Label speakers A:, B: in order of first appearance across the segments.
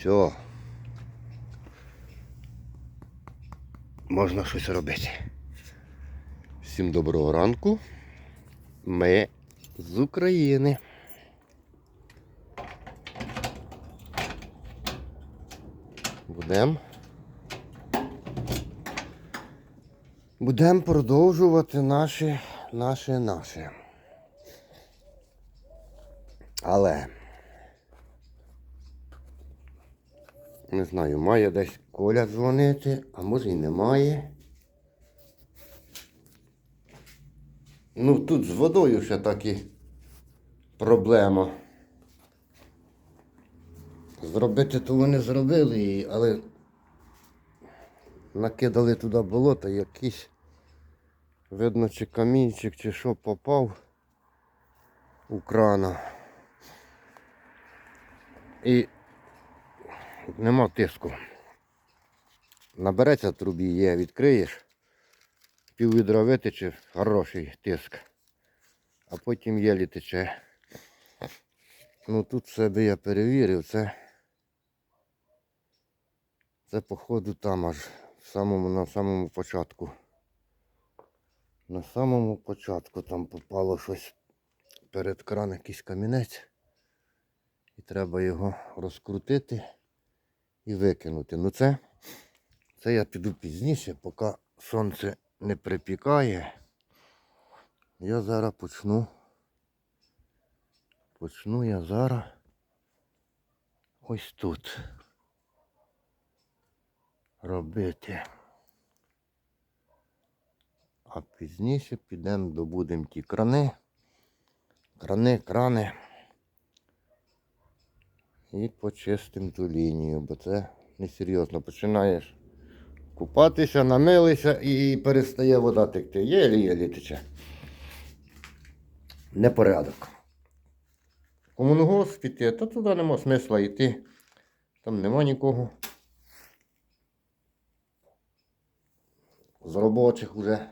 A: Все. Можна щось робити. Всім доброго ранку. Ми з України. Будемо. Будемо продовжувати наші, наші, наші. Але. Не знаю, має десь Коля дзвонити, а може й немає. Ну тут з водою ще таки проблема. Зробити то вони зробили її, але накидали туди болото, якийсь, видно, чи камінчик, чи що попав у крана. І нема тиску. Набереться трубі, є, відкриєш, пів відра витече, хороший тиск. А потім єлі тече. Ну тут в себе я перевірив, це. Це походу там аж в самому, на самому початку. На самому початку там попало щось перед кран якийсь камінець. І треба його розкрутити і викинути. Ну це, це я піду пізніше, поки сонце не припікає. Я зараз почну. Почну я зараз ось тут робити. А пізніше підемо добудемо ті крани. Крани, крани. І почистимо ту лінію, бо це несерйозно. Починаєш купатися, намилися і перестає вода текти. Єлі-єлі тече. Непорядок. Комунгос піти, та туди нема смисла йти. Там нема нікого. З робочих вже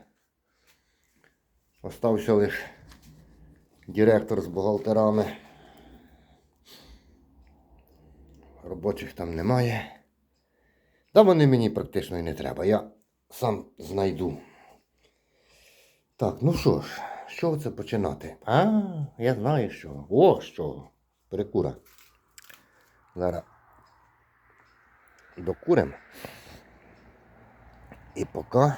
A: остався лише директор з бухгалтерами. Робочих там немає. Та вони мені практично і не треба. Я сам знайду. Так, ну що ж, з чого це починати? А, я знаю що. О, що. Перекура. Зараз докурим. І поки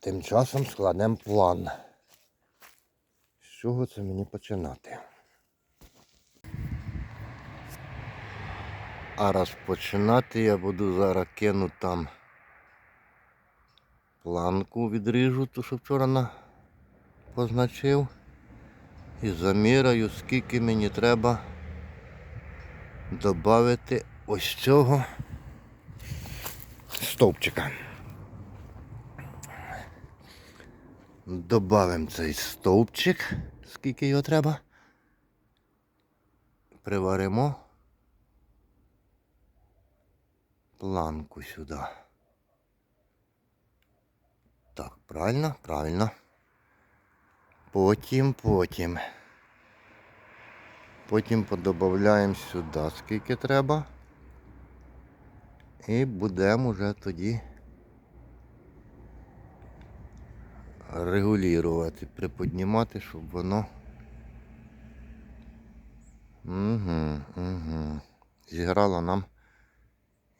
A: тим часом складемо план. З чого це мені починати? А розпочинати я буду зараз кину там планку відріжу, ту, що вчора на... позначив. І заміряю, скільки мені треба додати ось цього стовпчика. Добавимо цей стовпчик, скільки його треба. Приваримо планку сюди. Так, правильно, правильно. Потім, потім. Потім подобавляємо сюди, скільки треба. І будемо вже тоді регулювати, приподнімати, щоб воно. Угу, угу. Зіграло нам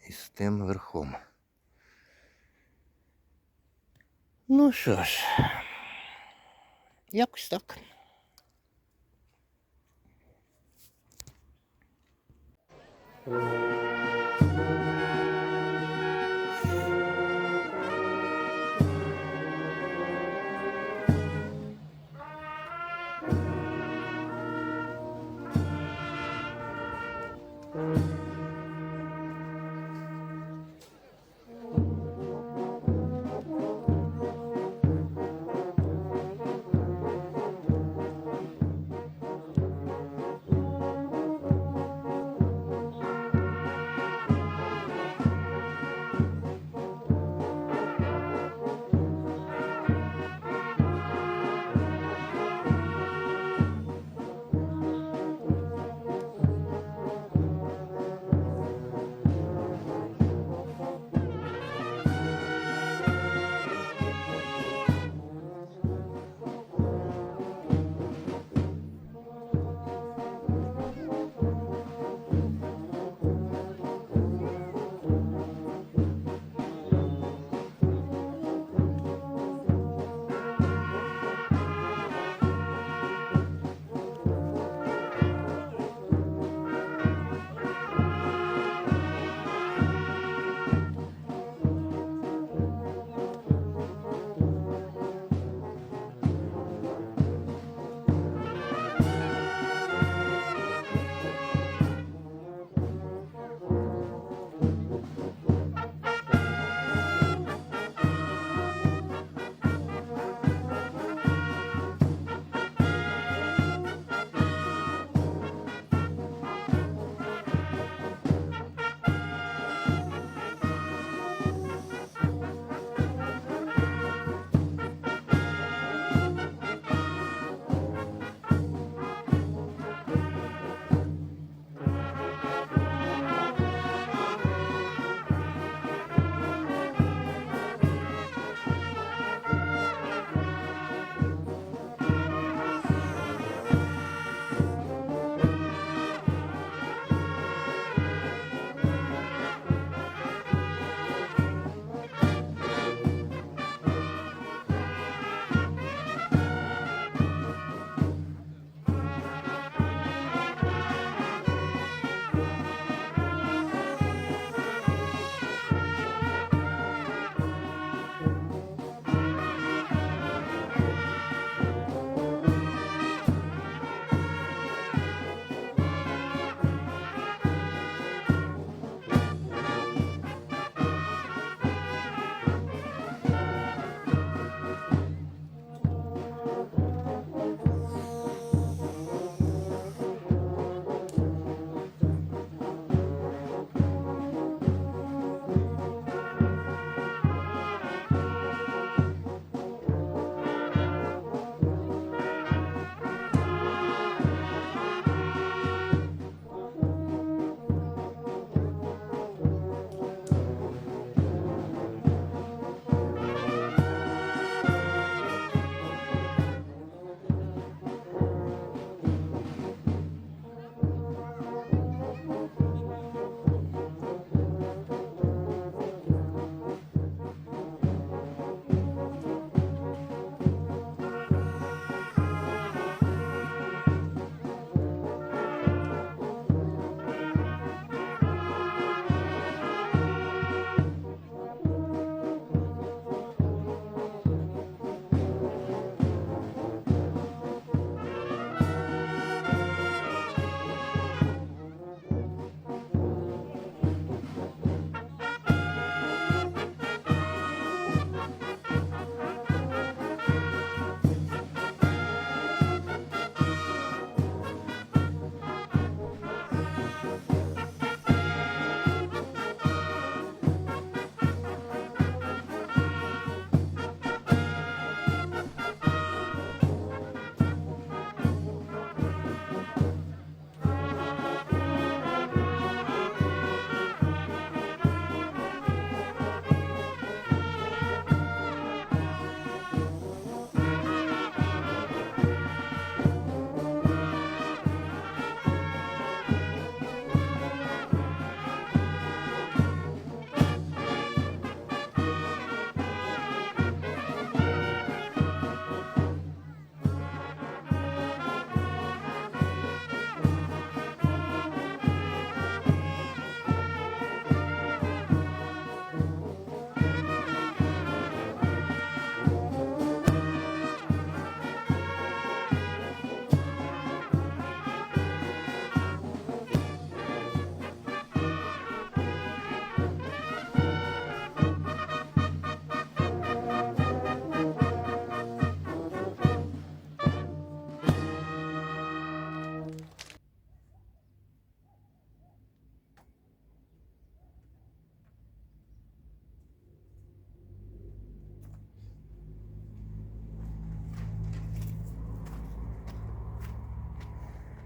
A: із тим верхом. Ну що ж, якось так. Thank you.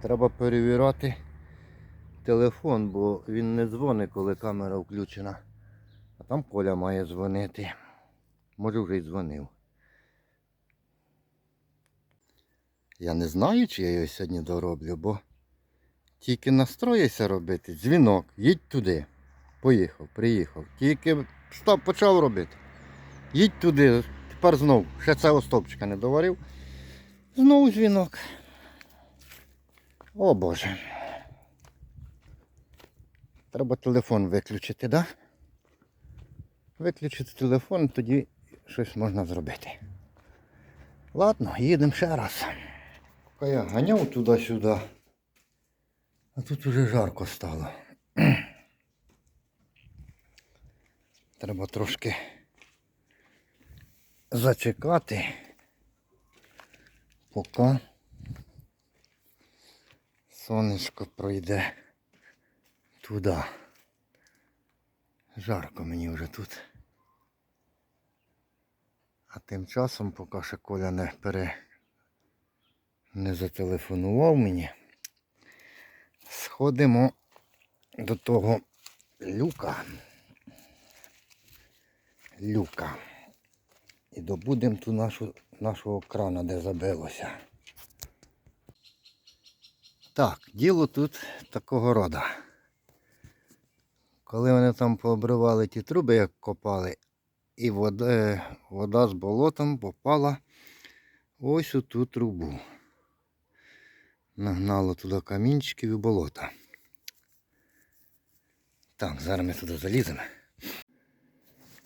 A: Треба перевіряти телефон, бо він не дзвонить, коли камера включена. А там Коля має дзвонити. Може вже й дзвонив. Я не знаю, чи я його сьогодні дороблю, бо тільки настроївся робити. Дзвінок, їдь туди. Поїхав, приїхав. Тільки стоп, почав робити. Їдь туди, тепер знов. Ще цього стовпчика не доварив. Знову дзвінок. О Боже. Треба телефон виключити, да? Виключити телефон, тоді щось можна зробити. Ладно, їдемо ще раз. Поки я ганяв туди-сюди. А тут уже жарко стало. Треба трошки зачекати, поки сонечко пройде туди. Жарко мені вже тут. А тим часом, поки ще Коля не пере не зателефонував мені, сходимо до того люка. Люка. І добудемо ту нашу, нашого крана, де забилося. Так, діло тут такого рода. Коли вони там пообривали ті труби, як копали, і вода, е, вода з болотом попала ось у ту трубу. Нагнало туди камінчиків і болота. Так, зараз ми туди заліземо.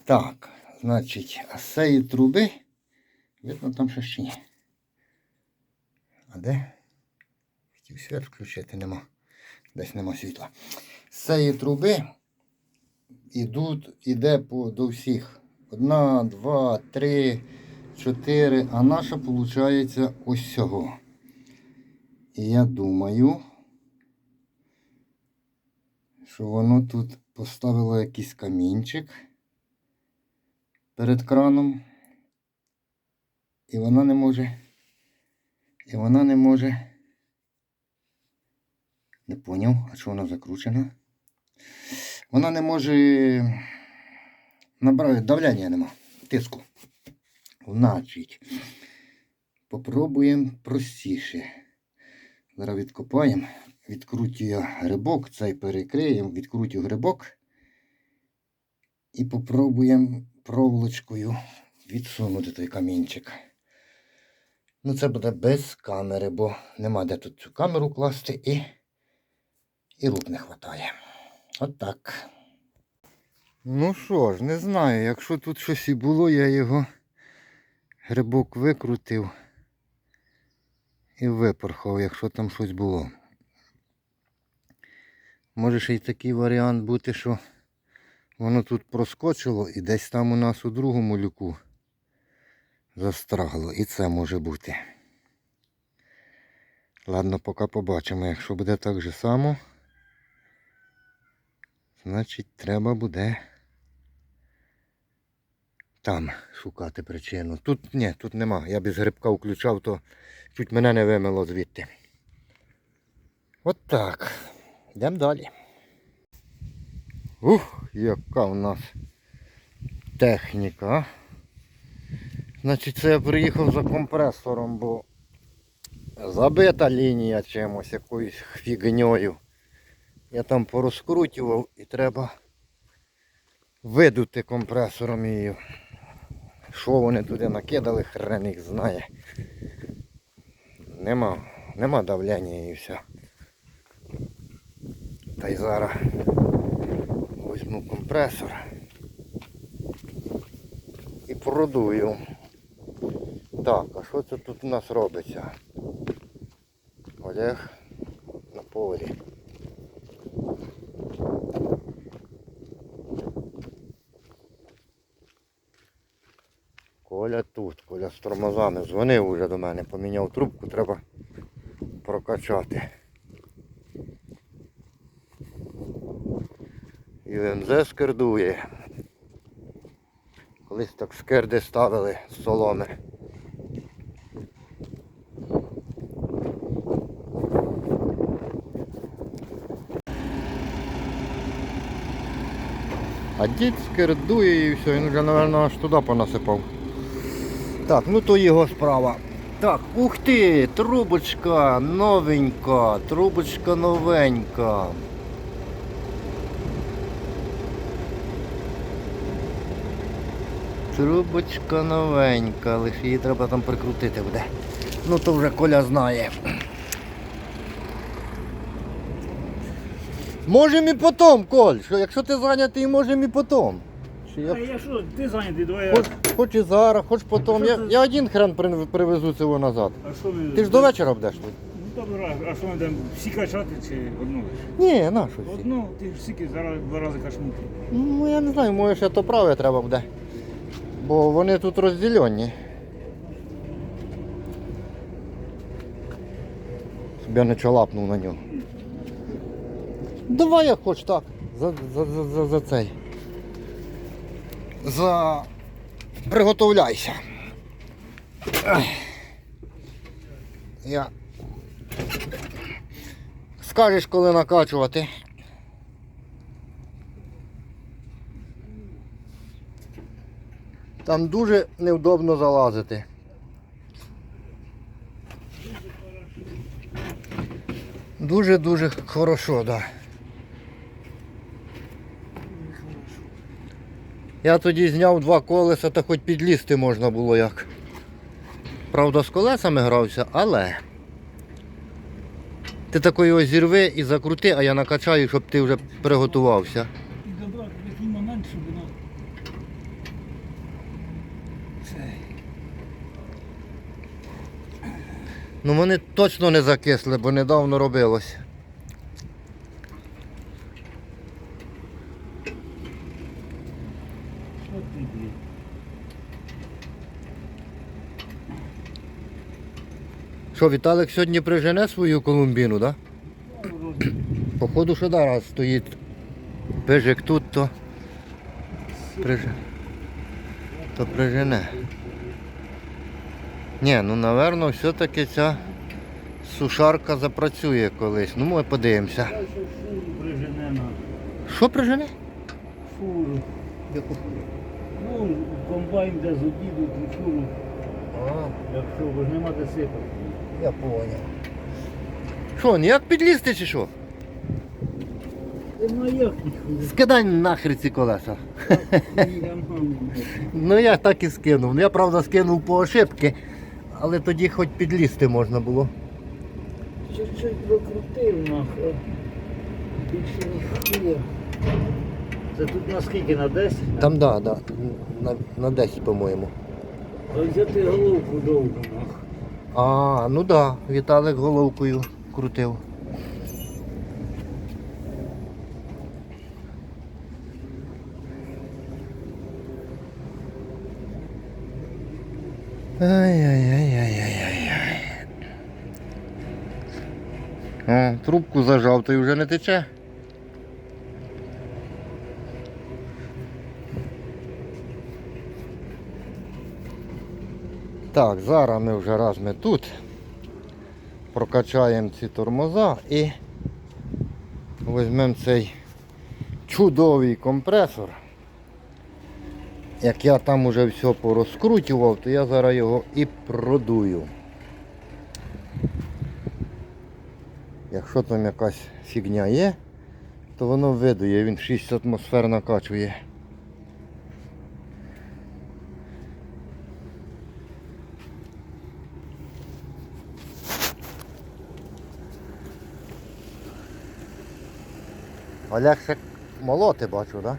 A: Так, значить, а з цієї труби, видно там ще ще ні. А де? Хотів світ включити, нема. Десь нема світла. З цієї труби ідуть, іде по, до всіх. Одна, два, три, чотири. А наша виходить ось цього. І я думаю, що воно тут поставило якийсь камінчик перед краном. І вона не може. І вона не може. Не поняв, а що вона закручена? Вона не може набрати давлення нема, тиску. Значить, попробуємо простіше. Зараз відкопаємо, відкрутю грибок, цей перекриємо, відкрутю грибок і попробуємо проволочкою відсунути той камінчик. Ну, це буде без камери, бо нема де тут цю камеру класти і, і рук не вистачає. От так. Ну що ж, не знаю, якщо тут щось і було, я його грибок викрутив і випорхав, якщо там щось було. Може ще й такий варіант бути, що воно тут проскочило і десь там у нас у другому люку застрагло. І це може бути. Ладно, поки побачимо. Якщо буде так же само, значить треба буде там шукати причину. Тут ні, тут нема. Я без грибка включав, то чуть мене не вимило звідти. От так. Йдемо далі. Ух, яка у нас техніка. Значить, це я приїхав за компресором, бо забита лінія чимось, якоюсь фігньою. Я там порозкрутював і треба видути компресором її. Що вони туди накидали, хрен їх знає. Нема, нема давлення і все. Та й зараз візьму компресор і продую. Так, а що це тут у нас робиться? Олег на полі. Коля тут, коля з тормозами дзвонив уже до мене, поміняв трубку, треба прокачати. І ВМЗ скердує. Колись так скерди ставили з соломи. А дід скердує і все, він вже, мабуть, аж туди понасипав. Так, ну то його справа. Так, ух ти, трубочка новенька, трубочка новенька. Трубочка новенька, лише її треба там прикрутити буде. Ну то вже Коля знає. Можемо і потом, Коль, що якщо ти зайнятий, можемо і потом. Чи я...
B: А я що, ти зайнятий, давай я.
A: Хоч і зараз, хоч потом.
B: Що
A: Я, я один хрен при- привезу цього назад.
B: А що ми...
A: Ти ж до вечора будеш тут?
B: Ну добре, а що ми там всі качати чи одну?
A: Ні, на що всі.
B: Одну, ти ж всі зараз два рази кашмути.
A: Ну я не знаю, може ще то праве треба буде. Бо вони тут розділені. Щоб я не чолапнув на нього. Давай я хоч так. За, за, за, за, за цей. За. Приготовляйся. Я. Скажеш, коли накачувати. Там дуже невдобно залазити. Дуже-дуже хорошо, так. Да. Я тоді зняв два колеса, та хоч підлізти можна було як. Правда, з колесами грався, але ти такої ось зірви і закрути, а я накачаю, щоб ти вже приготувався.
B: І добре, такий момент, щоб воно.
A: Ну вони точно не закисли, бо недавно робилось.
B: Що ти, блін?
A: Що, Віталик сьогодні прижене свою колумбіну, так? Да? Походу, що да, раз стоїть пижик тут, то прижене. То прижене. Ні, ну напевно, все-таки ця сушарка запрацює колись. Ну ми подивимося.
B: Що прижене? Фуру. Ну, комбайн де з обіду, фуру. Якщо, ж нема де сипати.
A: Я поняв. Що, ніяк підлізти чи що?
B: Ну як?
A: Скидай нахер ці колеса.
B: Я.
A: Ну я так і скинув. Ну я правда скинув по ошибки, але тоді хоч підлізти можна було.
B: Чуть-чуть прокрутив нахуй. Більше ніхуя. Це тут на скільки? На 10?
A: Там да, да. На, на 10, по-моєму.
B: А взяти головку довго нахуй.
A: А, ну да, Віталик головкою крутив. Ай-яй-яй-яй-яй-яй. О, трубку зажав, то й вже не тече. Так, зараз ми вже раз ми тут прокачаємо ці тормоза і візьмемо цей чудовий компресор. Як я там уже все порозкрутював, то я зараз його і продую. Якщо там якась фігня є, то воно видує, він 6 атмосфер накачує. Олег ще молоти бачу, так? Да?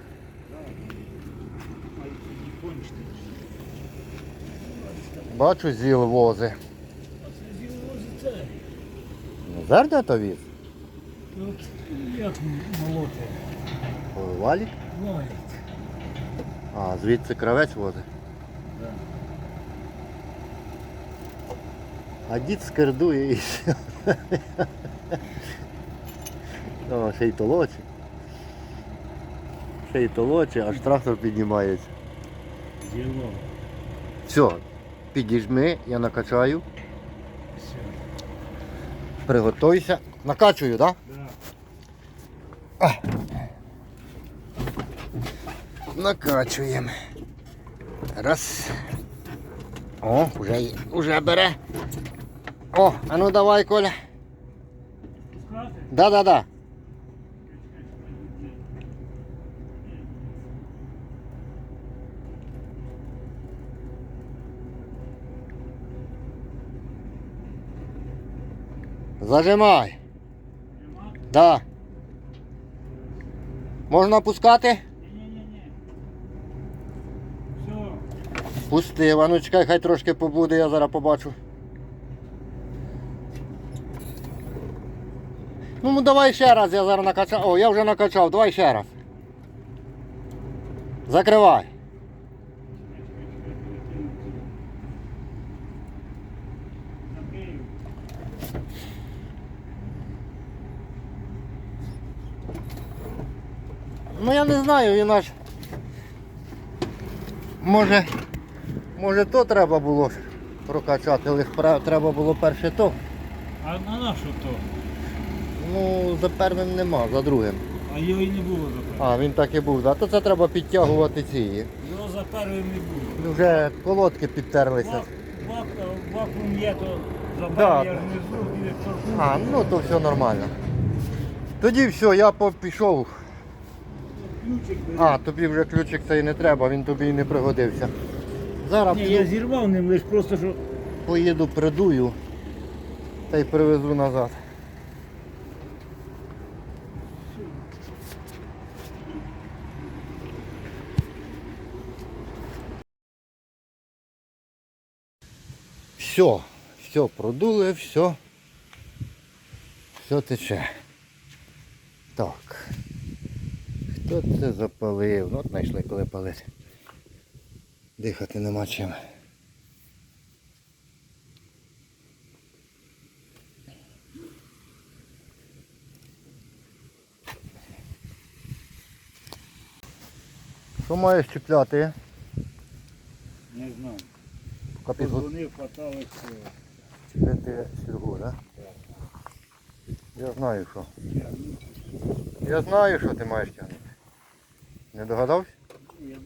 A: Бачу зіл вози. Ну, Зерня то віз?
B: Як молоти?
A: Валік?
B: Ловить.
A: А, звідси кравець возить.
B: Да.
A: А дід скердує і все. Ще й толоче. Й толоче, аж трактор піднімається.
B: Діло.
A: Все, підіжми, я накачаю,
B: Все.
A: приготуйся. Накачую, так?
B: Да.
A: накачуємо. Раз. О, вже, є- вже бере. О, а ну давай, Коля. Да-да-да. Зажимай. Да. Можна пускати? Пустив. А ну чекай, хай трошки побуде, я зараз побачу. Ну, ну давай ще раз, я зараз накачав. О, я вже накачав, давай ще раз. Закривай. Ну я не знаю, він аж. Може. Може то треба було прокачати, але треба було перше то.
B: А на нашу то?
A: Ну, за первим нема, за другим.
B: А його і не було за першим.
A: А, він так і був, да? То це треба підтягувати ці.
B: Його за первим не було.
A: Вже колодки підтерлися.
B: Вак- вак- Вакуум є, то за
A: Да.
B: першим я ж внизу і не торкнув.
A: А, ну то все нормально. Тоді все, я пішов.
B: Ключик бери.
A: А, тобі вже ключик цей не треба, він тобі і не пригодився. Зараз
B: Ні, я зірвав ним, лише просто що
A: поїду, придую та й привезу назад. Все, все продули, все. Все тече. Так. Хто це запалив? Ну, от знайшли, коли палити. Дихати нема чим. Що маєш чіпляти?
B: не знаю.
A: Капіту
B: Позвонив, хваталося.
A: чіпляти сільгу, так? Я знаю що. Я знаю, що ти маєш тягнути. Не догадався?
B: Я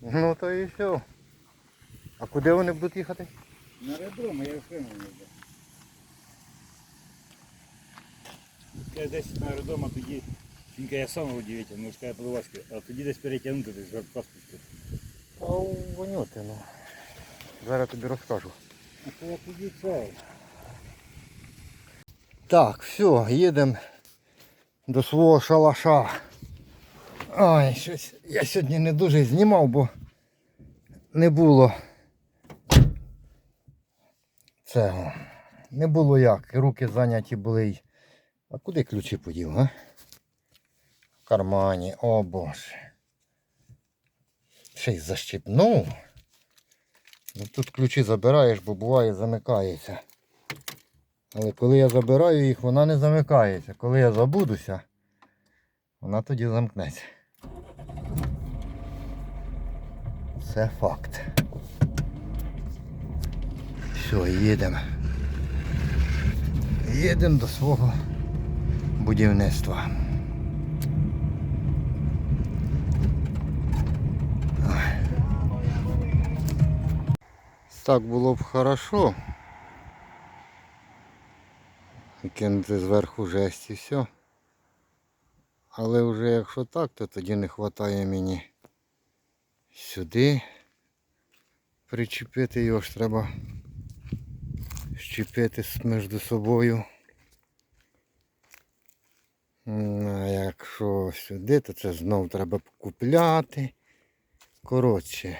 A: Ну то і все. А куди вони будуть їхати?
B: на аеродром, я окремо не йду. Я десь на аеродром, а тоді жінка я сам водівіть, ну скаже подавачки, а тоді десь перетягнути десь в паспорт.
A: А вонюти, ну. Зараз тобі розкажу.
B: А то я тоді це.
A: Так, все, їдемо до свого шалаша. Ой, щось я сьогодні не дуже знімав, бо не було цього. Не було як. Руки зайняті були. А куди ключі подів, а? В кармані, о боже. Ще й защіпнув. Ну, тут ключі забираєш, бо буває замикається. Але коли я забираю їх, вона не замикається. Коли я забудуся, вона тоді замкнеться. Це факт. Все, їдемо. Їдемо до свого будівництва. Так було б хорошо. Кинути зверху жесть і все. Але вже якщо так, то тоді не вистачає мені сюди причепити його ж треба щепити між собою. А якщо сюди, то це знов треба купляти. Коротше.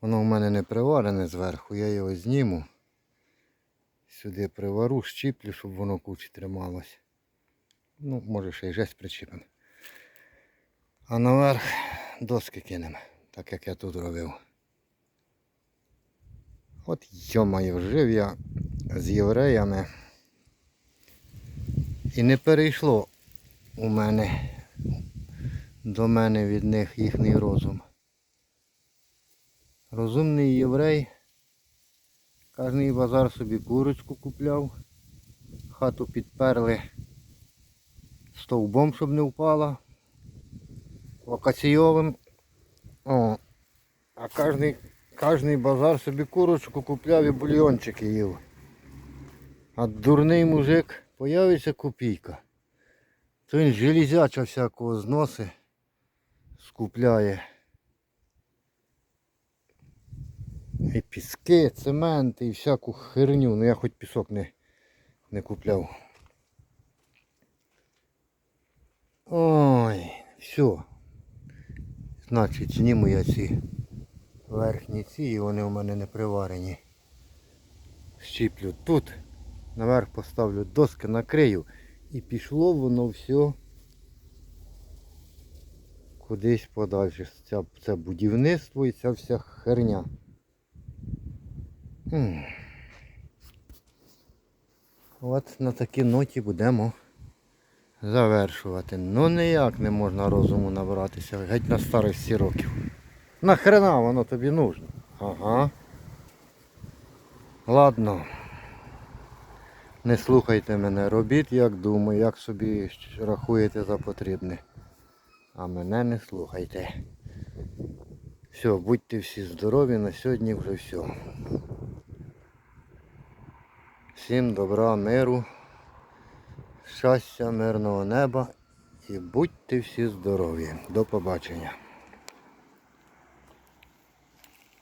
A: Воно в мене не приварене зверху, я його зніму. Сюди привару, щіплю, щоб воно кучі трималось. Ну, може ще й жесть причіпимо. А наверх доски кинемо, так як я тут робив. От йомаю, жив я з євреями. І не перейшло у мене до мене від них їхній розум. Розумний єврей. Кожний базар собі курочку купляв. Хату підперли стовбом, щоб не впала. Вакаційовим. О, а кожний, кожний базар собі курочку купляв і бульйончики їв. А дурний мужик появиться копійка. То він железяча всякого зноси скупляє. І піски, цемент і всяку херню. Ну я хоч пісок не, не купляв. Ой, все. Значить, зніму я ці верхні ці, і вони у мене не приварені. Щіплю тут, наверх поставлю доски, накрию. І пішло воно все кудись подальше. Ця, це будівництво і ця вся херня. От на такій ноті будемо завершувати. Ну ніяк не можна розуму набратися, геть на старості років. Нахрена воно тобі нужно? Ага. Ладно. Не слухайте мене, робіть як думаю, як собі рахуєте за потрібне. А мене не слухайте. Все, будьте всі здорові, на сьогодні вже все. Всім добра, миру, щастя, мирного неба і будьте всі здорові. До побачення.